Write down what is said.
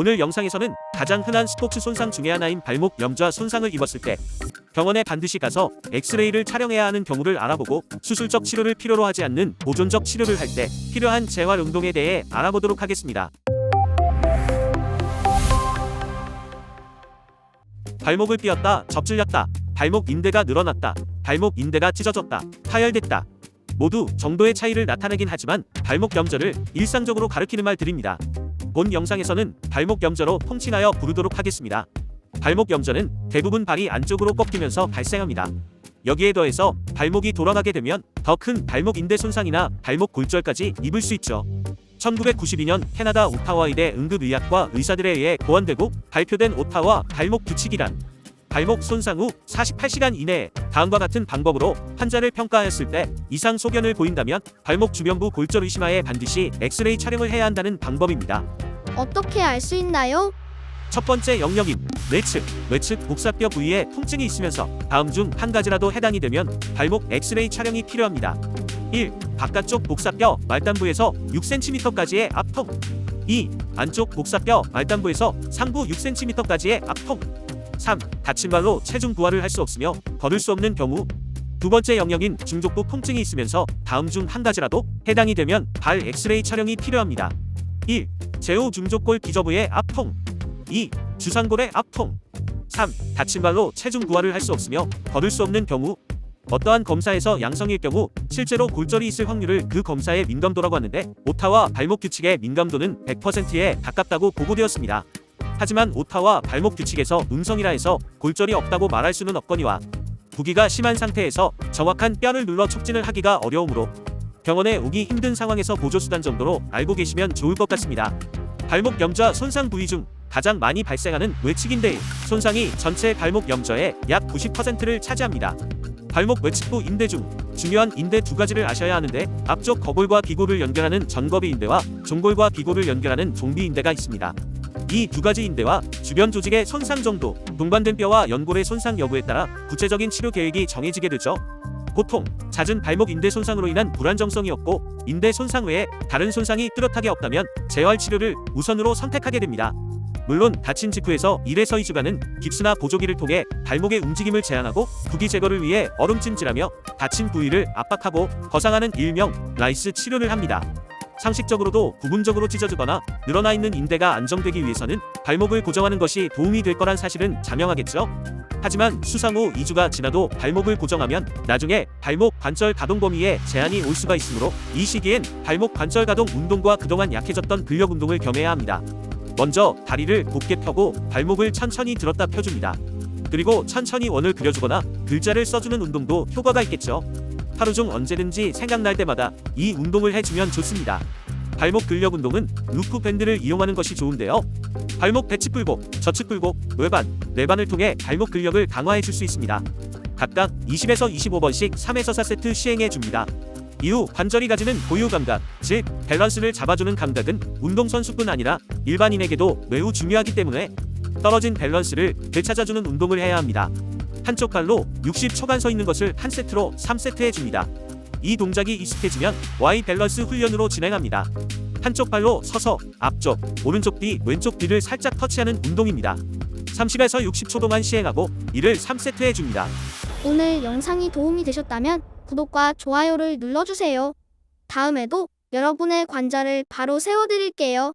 오늘 영상에서는 가장 흔한 스포츠 손상 중의 하나인 발목 염좌 손상을 입었을 때 병원에 반드시 가서 엑스레이를 촬영해야 하는 경우를 알아보고 수술적 치료를 필요로 하지 않는 보존적 치료를 할 때 필요한 재활 운동에 대해 알아보도록 하겠습니다. 발목을 삐었다, 접질렸다, 발목 인대가 늘어났다, 발목 인대가 찢어졌다, 파열됐다. 모두 정도의 차이를 나타내긴 하지만 발목 염좌를 일상적으로 가리키는 말들입니다. 본 영상에서는 발목 염좌로 통칭하여 부르도록 하겠습니다. 발목 염좌는 대부분 발이 안쪽으로 꺾이면서 발생합니다. 여기에 더해서 발목이 돌아가게 되면 더 큰 발목 인대 손상이나 발목 골절까지 입을 수 있죠. 1992년 캐나다 오타와의대 응급의학과 의사들에 의해 고안되고 발표된 오타와 발목 규칙이란 발목 손상 후 48시간 이내에 다음과 같은 방법으로 환자를 평가하였을 때 이상 소견을 보인다면 발목 주변부 골절 의심하에 반드시 엑스레이 촬영을 해야 한다는 방법입니다. 어떻게 알 수 있나요? 첫 번째 영역인 뇌측, 뇌측 복사뼈 부위에 통증이 있으면서 다음 중 한 가지라도 해당이 되면 발목 엑스레이 촬영이 필요합니다. 1. 바깥쪽 복사뼈 말단부에서 6cm까지의 압통 2. 안쪽 복사뼈 말단부에서 상부 6cm까지의 압통 3. 다친 발로 체중 부하를 할 수 없으며 걸을 수 없는 경우 두 번째 영역인 중족부 통증이 있으면서 다음 중 한 가지라도 해당이 되면 발 엑스레이 촬영이 필요합니다. 1. 제후 중족골 기저부의 압통 2. 주산골의 압통 3. 다친 발로 체중 부하를 할 수 없으며 걸을 수 없는 경우 어떠한 검사에서 양성일 경우 실제로 골절이 있을 확률을 그 검사의 민감도라고 하는데 오타와 발목 규칙의 민감도는 100%에 가깝다고 보고되었습니다. 하지만 오타와 발목 규칙에서 음성이라 해서 골절이 없다고 말할 수는 없거니와 부기가 심한 상태에서 정확한 뼈를 눌러 촉진을 하기가 어려우므로 병원에 오기 힘든 상황에서 보조수단 정도로 알고 계시면 좋을 것 같습니다. 발목 염좌 손상 부위 중 가장 많이 발생하는 외측인대 손상이 전체 발목 염좌의 약 90%를 차지합니다. 발목 외측부 인대 중 중요한 인대 두 가지를 아셔야 하는데 앞쪽 거골과 기골을 연결하는 전거비 인대와 종골과 기골을 연결하는 종비 인대가 있습니다. 이 두 가지 인대와 주변 조직의 손상 정도, 동반된 뼈와 연골의 손상 여부에 따라 구체적인 치료 계획이 정해지게 되죠. 보통 잦은 발목 인대 손상으로 인한 불안정성이 없고 인대 손상 외에 다른 손상이 뚜렷하게 없다면 재활 치료를 우선으로 선택하게 됩니다. 물론 다친 직후에서 1에서 2주간은 깁스나 보조기를 통해 발목의 움직임을 제한하고 부기 제거를 위해 얼음찜질하며 다친 부위를 압박하고 거상하는 일명 라이스 치료를 합니다. 상식적으로도 부분적으로 찢어지거나 늘어나 있는 인대가 안정되기 위해서는 발목을 고정하는 것이 도움이 될 거란 사실은 자명하겠죠. 하지만 수상 후 2주가 지나도 발목을 고정하면 나중에 발목 관절 가동 범위에 제한이 올 수가 있으므로 이 시기엔 발목 관절 가동 운동과 그동안 약해졌던 근력 운동을 겸해야 합니다. 먼저 다리를 곧게 펴고 발목을 천천히 들었다 펴줍니다. 그리고 천천히 원을 그려주거나 글자를 써주는 운동도 효과가 있겠죠. 하루 중 언제든지 생각날 때마다 이 운동을 해주면 좋습니다. 발목 근력 운동은 루프 밴드를 이용하는 것이 좋은데요. 발목 배치 굴곡, 저측 굴곡, 외반, 내반을 통해 발목 근력을 강화해 줄 수 있습니다. 각각 20에서 25번씩 3에서 4세트 시행해 줍니다. 이후 관절이 가지는 고유 감각, 즉 밸런스를 잡아주는 감각은 운동선수뿐 아니라 일반인에게도 매우 중요하기 때문에 떨어진 밸런스를 되찾아주는 운동을 해야 합니다. 한쪽 발로 60초간 서 있는 것을 한 세트로 3세트 해줍니다. 이 동작이 익숙해지면 Y 밸런스 훈련으로 진행합니다. 한쪽 발로 서서 앞쪽, 오른쪽 뒤, 왼쪽 뒤를 살짝 터치하는 운동입니다. 30에서 60초 동안 시행하고 이를 3세트 해줍니다. 오늘 영상이 도움이 되셨다면 구독과 좋아요를 눌러주세요. 다음에도 여러분의 관절을 바로 세워드릴게요.